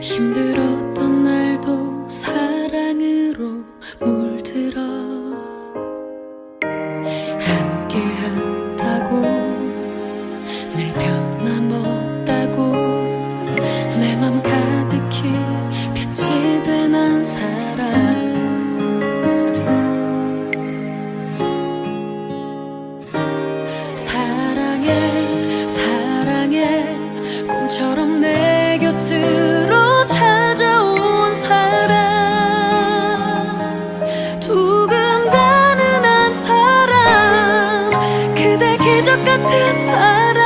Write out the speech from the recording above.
힘들었 기적 같은 사랑